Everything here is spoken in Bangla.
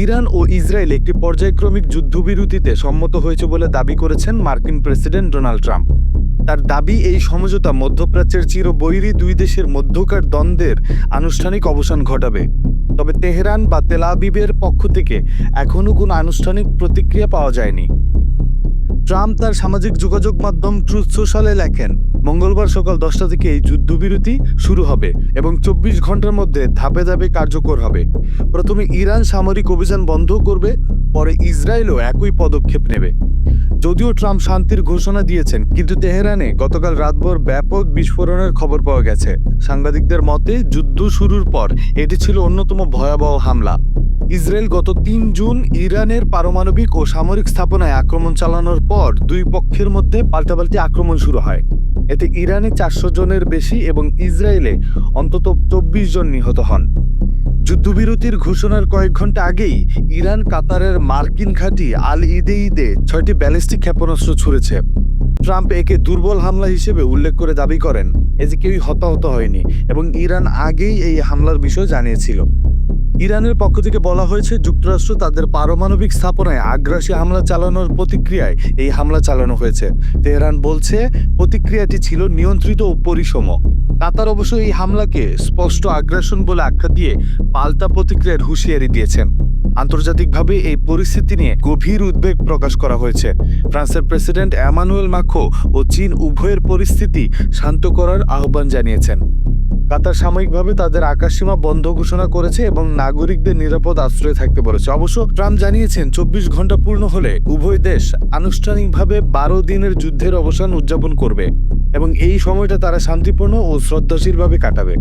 ইরান ও ইসরায়েল একটি পর্যায়ক্রমিক যুদ্ধবিরতিতে সম্মত হয়েছে বলে দাবি করেছেন মার্কিন প্রেসিডেন্ট ডোনাল্ড ট্রাম্প। তার দাবি, এই সমঝোতা মধ্যপ্রাচ্যের চিরবৈরী দুই দেশের মধ্যকার দ্বন্দ্বের আনুষ্ঠানিক অবসান ঘটাবে। তবে তেহরান বা তেলাবিবের পক্ষ থেকে এখনও কোনো আনুষ্ঠানিক প্রতিক্রিয়া পাওয়া যায়নি। ট্রাম্প তার সামাজিক যোগাযোগ মাধ্যম ট্রুথ সোশ্যালে লেখেন মঙ্গলবার সকাল দশটা থেকে এই যুদ্ধবিরতি শুরু হবে এবং চব্বিশ ঘণ্টার মধ্যে ধাপে ধাপে কার্যকর হবে। প্রথমে ইরান সামরিক অভিযান বন্ধ করবে, পরে ইসরায়েলও একই পদক্ষেপ নেবে। যদিও ট্রাম্প শান্তির ঘোষণা দিয়েছেন, কিন্তু তেহরানে গতকাল রাতভর ব্যাপক বিস্ফোরণের খবর পাওয়া গেছে। সাংবাদিকদের মতে, যুদ্ধ শুরুর পর এটি ছিল অন্যতম ভয়াবহ হামলা। ইসরায়েল গত তিন জুন ইরানের পারমাণবিক ও সামরিক স্থাপনায় আক্রমণ চালানোর পর দুই পক্ষের মধ্যে পাল্টাপাল্টি আক্রমণ শুরু হয়। এতে ইরানে চারশো জনের বেশি এবং ইসরায়েলে অন্তত চব্বিশ জন নিহত হন। যুদ্ধবিরতির ঘোষণার কয়েক ঘণ্টা আগেই ইরান কাতারের মার্কিন ঘাঁটি আল ঈদে ঈদে ছয়টি ব্যালিস্টিক ক্ষেপণাস্ত্র ছুড়েছে। ট্রাম্প একে দুর্বল হামলা হিসেবে উল্লেখ করে দাবি করেন, এতে কেউই হতাহত হয়নি এবং ইরান আগেই এই হামলার বিষয় জানিয়েছিল। ইরানের পক্ষ থেকে বলা হয়েছে, যুক্তরাষ্ট্র তাদের পারমাণবিক স্থাপনায় আগ্রাসী হামলা চালানোর প্রতিক্রিয়ায় এই হামলা চালানো হয়েছে। তেহরান বলছে, প্রতিক্রিয়াটি ছিল নিয়ন্ত্রিত ও পরিসম। কাতার অবশ্য এই হামলাকে স্পষ্ট আগ্রাসন বলে আখ্যা দিয়ে পাল্টা প্রতিক্রিয়ার হুঁশিয়ারি দিয়েছেন। আন্তর্জাতিকভাবে এই পরিস্থিতি নিয়ে গভীর উদ্বেগ প্রকাশ করা হয়েছে। ফ্রান্সের প্রেসিডেন্ট এমানুয়েল মাখো ও চীন উভয়ের পরিস্থিতি শান্ত করার আহ্বান জানিয়েছেন। কাতার সাময়িকভাবে তাদের আকাশসীমা বন্ধ ঘোষণা করেছে এবং নাগরিকদের নিরাপদ আশ্রয়ে থাকতে বলেছে। অবশ্য ট্রাম্প জানিয়েছেন, চব্বিশ ঘণ্টা পূর্ণ হলে উভয় দেশ আনুষ্ঠানিকভাবে বারো দিনের যুদ্ধের অবসান উদযাপন করবে এবং এই সময়টা তারা শান্তিপূর্ণ ও শ্রদ্ধাশীলভাবে কাটাবে।